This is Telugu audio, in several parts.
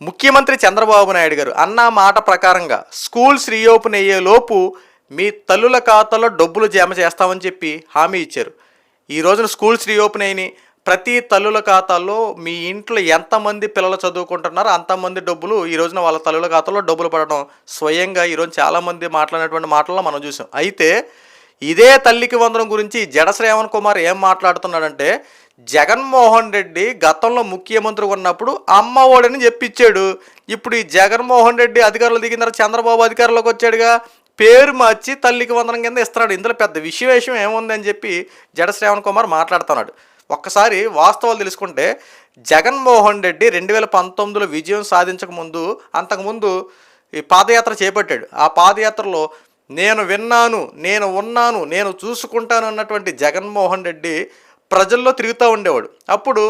ముఖ్యమంత్రి చంద్రబాబు నాయుడు గారు అన్న మాట ప్రకారంగా స్కూల్స్ రీఓపెన్ అయ్యేలోపు మీ తల్లుల ఖాతాలో డబ్బులు జమ చేస్తామని చెప్పి హామీ ఇచ్చారు. ఈ రోజున స్కూల్స్ రీఓపెన్ అయినాయి ప్రతి తల్లుల ఖాతాల్లో మీ ఇంట్లో ఎంతమంది పిల్లలు చదువుకుంటున్నారో అంతమంది డబ్బులు ఈ రోజున వాళ్ళ తల్లుల ఖాతాలో డబ్బులు పడడం స్వయంగా ఈరోజు చాలామంది మాట్లాడినటువంటి మాటల్లో మనం చూసాం. అయితే ఇదే తల్లికి వందనం గురించి జడ శ్రేవణ్ కుమార్ ఏం మాట్లాడుతున్నాడంటే జగన్మోహన్ రెడ్డి గతంలో ముఖ్యమంత్రి ఉన్నప్పుడు అమ్మ ఓడని చెప్పించాడు. ఇప్పుడు ఈ జగన్మోహన్ రెడ్డి అధికారులు దిగిన తర్వాత చంద్రబాబు అధికారంలోకి వచ్చాడుగా. పేరు మార్చి తల్లికి వందనం కింద ఇస్తున్నాడు. ఇందులో పెద్ద విషయం ఏముందని చెప్పి జడ శ్రేవణ్ కుమార్ మాట్లాడుతున్నాడు. ఒక్కసారి వాస్తవాలు తెలుసుకుంటే జగన్మోహన్ రెడ్డి రెండు వేల పంతొమ్మిదిలో విజయం సాధించక ముందు అంతకుముందు ఈ పాదయాత్ర చేపట్టాడు. ఆ పాదయాత్రలో నేను విన్నాను నేను ఉన్నాను నేను చూసుకుంటాను అన్నటువంటి జగన్మోహన్ రెడ్డి ప్రజల్లో తిరుగుతూ ఉండేవాడు. అప్పుడు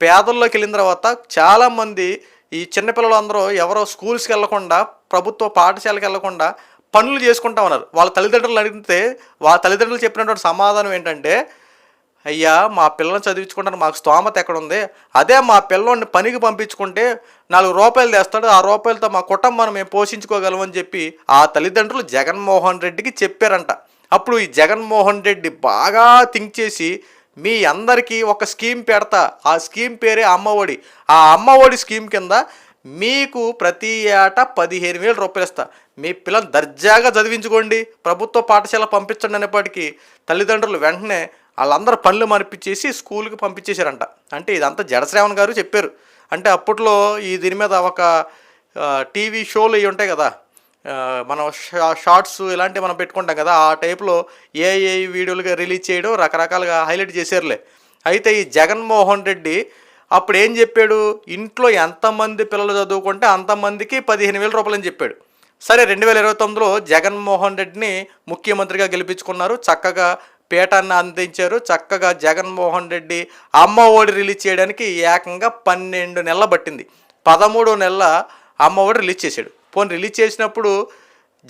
పేదల్లోకి వెళ్ళిన తర్వాత చాలామంది ఈ చిన్నపిల్లలు అందరూ ఎవరో స్కూల్స్కి వెళ్ళకుండా ప్రభుత్వ పాఠశాలకు వెళ్ళకుండా పనులు చేసుకుంటా ఉన్నారు. వాళ్ళ తల్లిదండ్రులు అడిగితే వాళ్ళ తల్లిదండ్రులు చెప్పినటువంటి సమాధానం ఏంటంటే అయ్యా మా పిల్లల్ని చదివించుకుంటాను మాకు స్తోమత ఎక్కడ ఉంది అదే మా పిల్లోడిని పనికి పంపించుకుంటే నాలుగు రూపాయలు తెస్తాడు. ఆ రూపాయలతో మా కుటుంబాన్ని మేము పోషించుకోగలమని చెప్పి ఆ తల్లిదండ్రులు జగన్మోహన్ రెడ్డికి చెప్పారంట. అప్పుడు ఈ జగన్మోహన్ రెడ్డి బాగా థింక్ చేసి మీ అందరికీ ఒక స్కీమ్ పెడతా. ఆ స్కీమ్ పేరే అమ్మఒడి. ఆ అమ్మఒడి స్కీమ్ కింద మీకు ప్రతి ఏటా పదిహేను వేల రూపాయలు ఇస్తా మీ పిల్లలు దర్జాగా చదివించుకోండి. ప్రభుత్వ పాఠశాల పంపించండి అనేప్పటికీ తల్లిదండ్రులు వెంటనే వాళ్ళందరూ పనులు మనిపించేసి స్కూల్కి పంపించేశారంట. అంటే ఇదంతా జడశ్రావణ్ గారు చెప్పారు. అంటే అప్పట్లో ఈ దీని మీద ఒక టీవీ షోలు ఇవి ఉంటాయి కదా. మనం షా- షార్ట్స్ ఇలాంటివి మనం పెట్టుకుంటాం కదా ఆ టైప్లో ఏ ఏ వీడియోలుగా రిలీజ్ చేయడం రకరకాలుగా హైలైట్ చేశారులే. అయితే ఈ జగన్మోహన్ రెడ్డి అప్పుడు ఏం చెప్పాడు? ఇంట్లో ఎంతమంది పిల్లలు చదువుకుంటే అంతమందికి పదిహేను వేల రూపాయలు అని చెప్పాడు. సరే రెండు వేల ఇరవై తొమ్మిదిలో జగన్మోహన్ రెడ్డిని ముఖ్యమంత్రిగా గెలిపించుకున్నారు. చక్కగా పీఠాన్ని అందించారు. చక్కగా జగన్మోహన్ రెడ్డి అమ్మ ఒడి రిలీజ్ చేయడానికి ఏకంగా పన్నెండు నెలల పట్టింది. పదమూడో నెలల అమ్మ ఒడి రిలీజ్ చేశాడు. పోనీ రిలీజ్ చేసినప్పుడు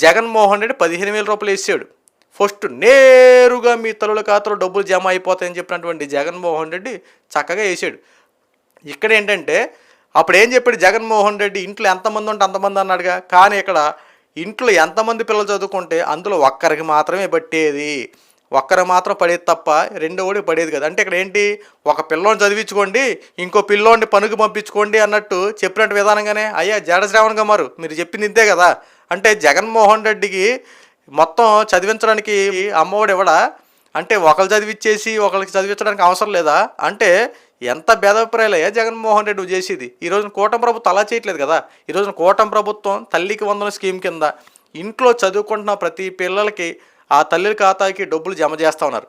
జగన్మోహన్ రెడ్డి పదిహేను వేల రూపాయలు వేసాడు. ఫస్ట్ నేరుగా మీ తల్లుల ఖాతాలో డబ్బులు జమ అయిపోతాయని చెప్పినటువంటి జగన్మోహన్ రెడ్డి చక్కగా వేసాడు. ఇక్కడ ఏంటంటే అప్పుడు ఏం చెప్పాడు జగన్మోహన్ రెడ్డి? ఇంట్లో ఎంతమంది ఉంటే అంతమంది అన్నాడుగా. కానీ ఇక్కడ ఇంట్లో ఎంతమంది పిల్లలు చదువుకుంటే అందులో ఒక్కరికి మాత్రమే పట్టేది ఒక్కరు మాత్రం పడేది తప్ప రెండో ఓడి పడేది కదా. అంటే ఇక్కడ ఏంటి? ఒక పిల్లోని చదివించుకోండి ఇంకో పిల్లోని పనుకు పంపించుకోండి అన్నట్టు చెప్పినట్టు విధానంగానే అయ్యా జడ శ్రావణ్ గారు మీరు చెప్పింది ఇంతే కదా. అంటే జగన్మోహన్ రెడ్డికి మొత్తం చదివించడానికి అమ్మఒడు ఇవ్వడా అంటే ఒకరు చదివిచ్చేసి ఒకరికి చదివించడానికి అవసరం లేదా? అంటే ఎంత భేదాభిప్రాయాలయ్యా జగన్మోహన్ రెడ్డి చేసేది? ఈ రోజున కూటమి ప్రభుత్వం అలా చేయట్లేదు కదా. ఈ రోజున కూటమి ప్రభుత్వం తల్లికి వందన స్కీమ్ కింద ఇంట్లో చదువుకుంటున్న ప్రతి పిల్లలకి ఆ తల్లి ఖాతాకి డబ్బులు జమ చేస్తూ ఉన్నారు.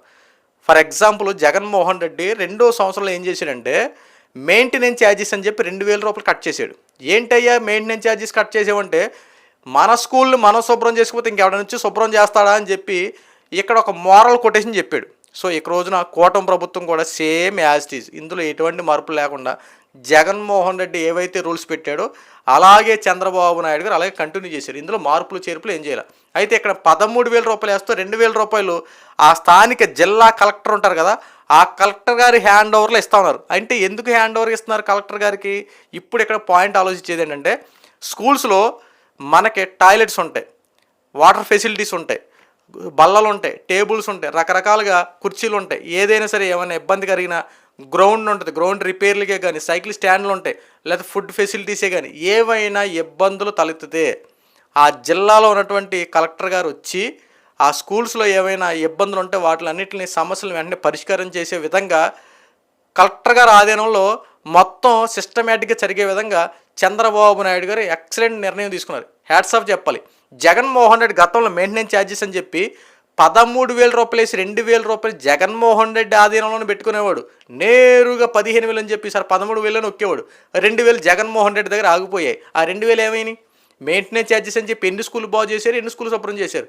ఫర్ ఎగ్జాంపుల్ జగన్మోహన్ రెడ్డి రెండో సంవత్సరంలో ఏం చేశాడంటే మెయింటెనెన్స్ ఛార్జెస్ అని చెప్పి రెండు వేల రూపాయలు కట్ చేశాడు. ఏంటయ్యా మెయింటెనెన్స్ ఛార్జెస్ కట్ చేసావంటే మన స్కూల్ని మనం శుభ్రం చేసుకోకపోతే ఇంకెవడ నుంచి శుభ్రం చేస్తాడా అని చెప్పి ఇక్కడ ఒక మోరల్ కొటేషన్ చెప్పాడు. సో ఇక రోజున కూటమి ప్రభుత్వం కూడా సేమ్ యాజ్ ఇందులో ఎటువంటి మార్పు లేకుండా జగన్మోహన్ రెడ్డి ఏవైతే రూల్స్ పెట్టాడో అలాగే చంద్రబాబు నాయుడు గారు అలాగే కంటిన్యూ చేశారు. ఇందులో మార్పులు చేర్పులు ఏం చేయాలి? అయితే ఇక్కడ పదమూడు వేల రూపాయలు వేస్తూ రెండు వేల రూపాయలు ఆ స్థానిక జిల్లా కలెక్టర్ ఉంటారు కదా ఆ కలెక్టర్ గారి హ్యాండ్ ఓవర్లో ఇస్తూ ఉన్నారు. అంటే ఎందుకు హ్యాండ్ ఓవర్ ఇస్తున్నారు కలెక్టర్ గారికి? ఇప్పుడు ఇక్కడ పాయింట్ ఆలోచించేది ఏంటంటే స్కూల్స్లో మనకి టాయిలెట్స్ ఉంటాయి వాటర్ ఫెసిలిటీస్ ఉంటాయి బల్లలు ఉంటాయి టేబుల్స్ ఉంటాయి రకరకాలుగా కుర్చీలు ఉంటాయి. ఏదైనా సరే ఏమైనా ఇబ్బంది కలిగినా గ్రౌండ్ ఉంటుంది గ్రౌండ్ రిపేర్లకే కానీ సైకిల్ స్టాండ్లు ఉంటాయి లేదా ఫుడ్ ఫెసిలిటీసే కానీ ఏవైనా ఇబ్బందులు తలెత్తితే ఆ జిల్లాలో ఉన్నటువంటి కలెక్టర్ గారు వచ్చి ఆ స్కూల్స్లో ఏమైనా ఇబ్బందులు ఉంటే వాటిలన్నింటిని సమస్యలు వెంటనే పరిష్కారం చేసే విధంగా కలెక్టర్ గారి ఆధీనంలో మొత్తం సిస్టమేటిక్గా జరిగే విధంగా చంద్రబాబు నాయుడు గారు ఎక్సలెంట్ నిర్ణయం తీసుకున్నారు. హ్యాట్స్ ఆఫ్ చెప్పాలి. జగన్మోహన్ రెడ్డి గతంలో మెయింటెనెన్స్ ఛార్జెస్ అని చెప్పి పదమూడు వేల రూపాయలు వేసి రెండు వేల రూపాయలు జగన్మోహన్ రెడ్డి ఆధీనంలోనే పెట్టుకునేవాడు. నేరుగా పదిహేను వేలు అని చెప్పి సార్ పదమూడు వేలు ఒక్కేవాడు. రెండు వేలు జగన్మోహన్ రెడ్డి దగ్గర ఆగిపోయాయి. ఆ రెండు వేలు ఏమైనాయి? మెయింటెనెన్స్ ఛార్జెస్ అని చెప్పి ఎన్ని స్కూల్ బాగు చేశారు ఎన్ని స్కూల్ శుభ్రం చేశారు?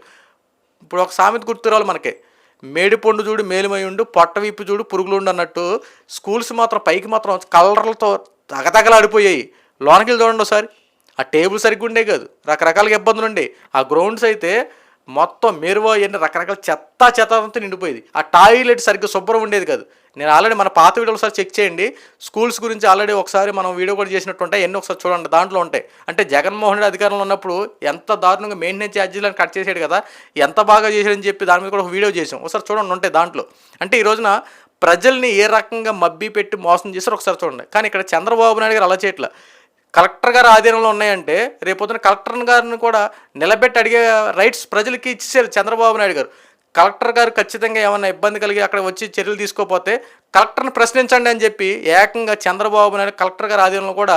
ఇప్పుడు ఒక సామెత గుర్తురావాలి మనకి. మేడిపండు చూడు మేలుమై ఉండు పొట్ట విప్పు చూడు పురుగులుండు అన్నట్టు స్కూల్స్ మాత్రం పైకి మాత్రం కలర్లతో తగతగలాడిపోయాయి. లోనకి వెళ్ళి చూడండి ఒకసారి. ఆ టేబుల్ సరిగ్గా ఉండే కాదు. రకరకాలుగా ఇబ్బందులు ఉండే. ఆ గ్రౌండ్స్ అయితే మొత్తం మెరువో ఎన్ని రకరకాల చెత్త చెత్త అంతా నిండిపోయేది. ఆ టాయిలెట్ సరిగ్గా శుభ్రం ఉండేది కాదు. నేను ఆల్రెడీ మన పాత వీడియోలు ఒకసారి చెక్ చేయండి. స్కూల్స్ గురించి ఆల్రెడీ ఒకసారి మనం వీడియో కూడా చేసినట్టు ఉంటాయి. ఎన్ని ఒకసారి చూడండి. దాంట్లో ఉంటాయి. అంటే జగన్మోహన్ రెడ్డి అధికారంలో ఉన్నప్పుడు ఎంత దారుణంగా మెయింటెనెన్స్ ఛార్జీలను కట్ చేసాడు కదా ఎంత బాగా చేశాడని చెప్పి దాని మీద కూడా ఒక వీడియో చేసాం ఒకసారి చూడండి ఉంటాయి దాంట్లో. అంటే ఈ రోజున ప్రజల్ని ఏ రకంగా మబ్బి పెట్టి మోసం చేశారో ఒకసారి చూడండి. కానీ ఇక్కడ చంద్రబాబు నాయుడు గారు అలా చేయట్లేదు కలెక్టర్ గారు ఆధీనంలో ఉన్నాయంటే రేపొద్దున కలెక్టర్ గారిని కూడా నిలబెట్టి అడిగే రైట్స్ ప్రజలకి ఇచ్చేసారు చంద్రబాబు నాయుడు గారు. కలెక్టర్ గారు ఖచ్చితంగా ఏమైనా ఇబ్బంది కలిగి అక్కడ వచ్చి చర్యలు తీసుకోకపోతే కలెక్టర్ని ప్రశ్నించండి అని చెప్పి ఏకంగా చంద్రబాబు నాయుడు కలెక్టర్ గారి ఆధీనంలో కూడా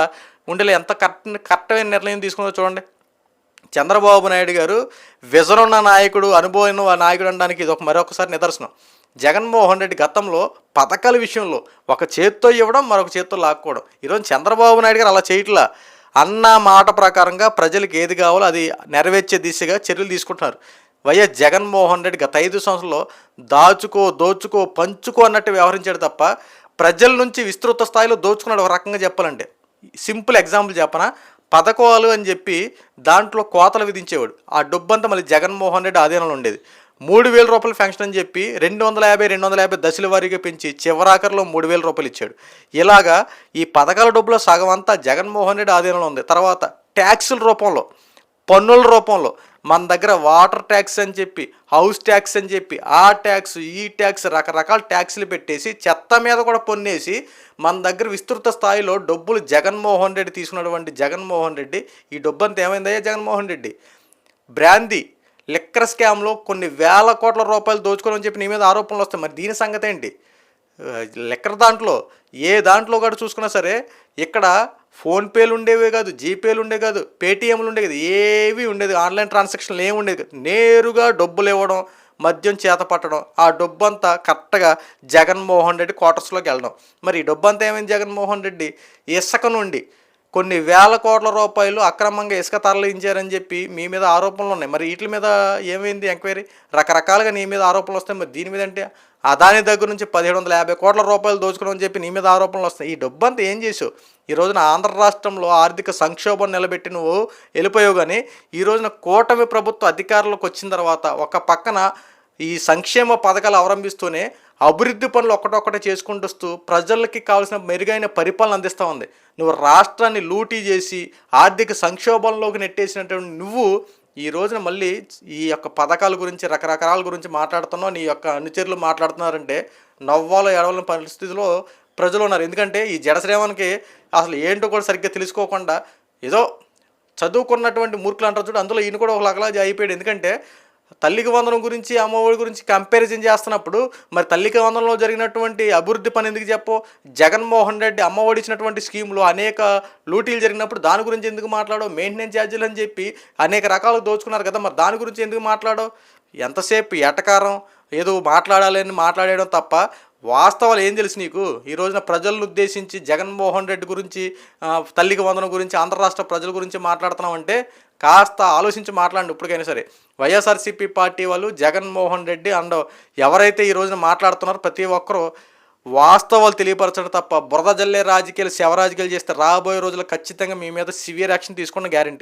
ఉండేలా ఎంత కరెక్ట్ కరెక్టమైన నిర్ణయం తీసుకుందో చూడండి. చంద్రబాబు నాయుడు గారు విజనున్న నాయకుడు అనుభవం నాయకుడు అనడానికి ఇది ఒక మరొకసారి నిదర్శనం. జగన్మోహన్ రెడ్డి గతంలో పథకాల విషయంలో ఒక చేత్తో ఇవ్వడం మరొక చేత్తో లాక్కోవడం. ఈరోజు చంద్రబాబు నాయుడు గారు అలా చేయట్లా. అన్న మాట ప్రకారంగా ప్రజలకు ఏది కావాలో అది నెరవేర్చే దిశగా చర్యలు తీసుకుంటున్నారు. వైఎస్ జగన్మోహన్ రెడ్డి గత ఐదు సంవత్సరంలో దాచుకో దోచుకో పంచుకో అన్నట్టు వ్యవహరించాడు తప్ప ప్రజల నుంచి విస్తృత స్థాయిలో దోచుకున్నాడు ఒక రకంగా చెప్పాలంటే. సింపుల్ ఎగ్జాంపుల్ చెప్పనా? పథకాలు అని చెప్పి దాంట్లో కోతలు విధించేవాడు. ఆ డబ్బంతా మళ్ళీ జగన్మోహన్ రెడ్డి ఆధీనంలో ఉండేది. మూడు వేల రూపాయలు ఫంక్షన్ అని చెప్పి రెండు వందల యాభై రెండు వందల యాభై దశల వారీగా పెంచి చివరాఖరిలో మూడు వేల రూపాయలు ఇచ్చాడు. ఇలాగా ఈ పథకాల డబ్బులో సగం అంతా జగన్మోహన్ రెడ్డి ఆధీనంలో ఉంది. తర్వాత ట్యాక్సుల రూపంలో పన్నుల రూపంలో మన దగ్గర వాటర్ ట్యాక్స్ అని చెప్పి హౌస్ ట్యాక్స్ అని చెప్పి ఆ ట్యాక్స్ ఈ ట్యాక్స్ రకరకాల ట్యాక్స్లు పెట్టేసి చెత్త మీద కూడా పొన్నేసి మన దగ్గర విస్తృత స్థాయిలో డబ్బులు జగన్మోహన్ రెడ్డి తీసుకున్నటువంటి జగన్మోహన్ రెడ్డి ఈ డబ్బు అంతా ఏమైందయ్యా జగన్మోహన్ రెడ్డి? బ్రాందీ లిక్కర్ స్కామ్లో కొన్ని వేల కోట్ల రూపాయలు దోచుకోవాలని చెప్పి నీ మీద ఆరోపణలు వస్తాయి. మరి దీని సంగతి ఏంటి? లిక్కర్ దాంట్లో ఏ దాంట్లో కూడా చూసుకున్నా సరే ఇక్కడ ఫోన్పేలు ఉండేవే కాదు జీపేలు ఉండే కాదు పేటీఎంలు ఉండే కాదు ఏవి ఉండేది. ఆన్లైన్ ట్రాన్సాక్షన్లు ఏమి ఉండేది నేరుగా డబ్బులు ఇవ్వడం మద్యం చేత పట్టడం ఆ డబ్బు అంతా కరెక్ట్గా జగన్మోహన్ రెడ్డి క్వార్టర్స్లోకి వెళ్ళడం. మరి ఈ డబ్బు అంతా ఏమైంది జగన్మోహన్ రెడ్డి? ఇసుక నుండి కొన్ని వేల కోట్ల రూపాయలు అక్రమంగా ఇసుక తరలించారని చెప్పి మీ మీద ఆరోపణలు ఉన్నాయి. మరి వీటి మీద ఏమైంది ఎంక్వైరీ? రకరకాలుగా నీ మీద ఆరోపణలు వస్తాయి. మరి దీని మీద అంటే అదాని దగ్గర నుంచి పదిహేడు వందల యాభై కోట్ల రూపాయలు దోచుకున్నామని చెప్పి నీ మీద ఆరోపణలు వస్తాయి. ఈ డబ్బు అంతా ఏం చేసావు? ఈ రోజున ఆంధ్ర రాష్ట్రంలో ఆర్థిక సంక్షోభం నిలబెట్టి నువ్వు వెళ్ళిపోయావు కానీ ఈ రోజున కూటమి ప్రభుత్వ అధికారంలోకి వచ్చిన తర్వాత ఒక పక్కన ఈ సంక్షేమ పథకాలు అవలంబిస్తూనే అభివృద్ధి పనులు ఒక్కటొక్కటే చేసుకుంటూ వస్తూ ప్రజలకి కావాల్సిన మెరుగైన పరిపాలన అందిస్తూ ఉంది. నువ్వు రాష్ట్రాన్ని లూటీ చేసి ఆర్థిక సంక్షోభంలోకి నెట్టేసినటువంటి నువ్వు ఈ రోజున మళ్ళీ ఈ యొక్క పథకాల గురించి రకరకాల గురించి మాట్లాడుతున్నావు నీ యొక్క అనుచరులు మాట్లాడుతున్నారంటే నవ్వాలో ఎడవలని పరిస్థితిలో ప్రజలు ఉన్నారు. ఎందుకంటే ఈ జడశ్రేవానికి అసలు ఏంటో కూడా సరిగ్గా తెలుసుకోకుండా ఏదో చదువుకున్నటువంటి మూర్ఖులు అంటారు చూడు అందులో ఈయన కూడా ఒక లగలా అయిపోయాడు. ఎందుకంటే తల్లికి వందనం గురించి అమ్మఒడి గురించి కంపారిజన్ చేస్తున్నప్పుడు మరి తల్లికి వందనంలో జరిగినటువంటి అభివృద్ధి పని ఎందుకు చెప్పో? జగన్మోహన్ రెడ్డి అమ్మఒడి ఇచ్చినటువంటి స్కీమ్లో అనేక లూటీలు జరిగినప్పుడు దాని గురించి ఎందుకు మాట్లాడో మెయింటెనెన్స్ ఛార్జీలు అని చెప్పి అనేక రకాలు దోచుకున్నారు కదా మరి దాని గురించి ఎందుకు మాట్లాడో ఎంతసేపు ఎటకారం? ఏదో మాట్లాడాలని మాట్లాడేయడం మాట్లాడడం తప్ప వాస్తవాలు ఏం తెలుసు నీకు? ఈ రోజున ప్రజలను ఉద్దేశించి జగన్మోహన్ రెడ్డి గురించి తల్లికి వందనం గురించి ఆంధ్ర రాష్ట్ర ప్రజల గురించి మాట్లాడుతున్నాం అంటే కాస్త ఆలోచించి మాట్లాడండి ఇప్పటికైనా సరే. వైఎస్ఆర్సీపీ పార్టీ వాళ్ళు జగన్మోహన్ రెడ్డి అండ్ ఎవరైతే ఈ రోజున మాట్లాడుతున్నారో ప్రతి ఒక్కరూ వాస్తవాలు తెలియపరచడం తప్ప బురద జల్లే రాజకీయాలు శవరాజకీయాలు చేస్తే రాబోయే రోజుల్లో ఖచ్చితంగా మీ మీద సివియర్ యాక్షన్ తీసుకున్న గ్యారంటీ.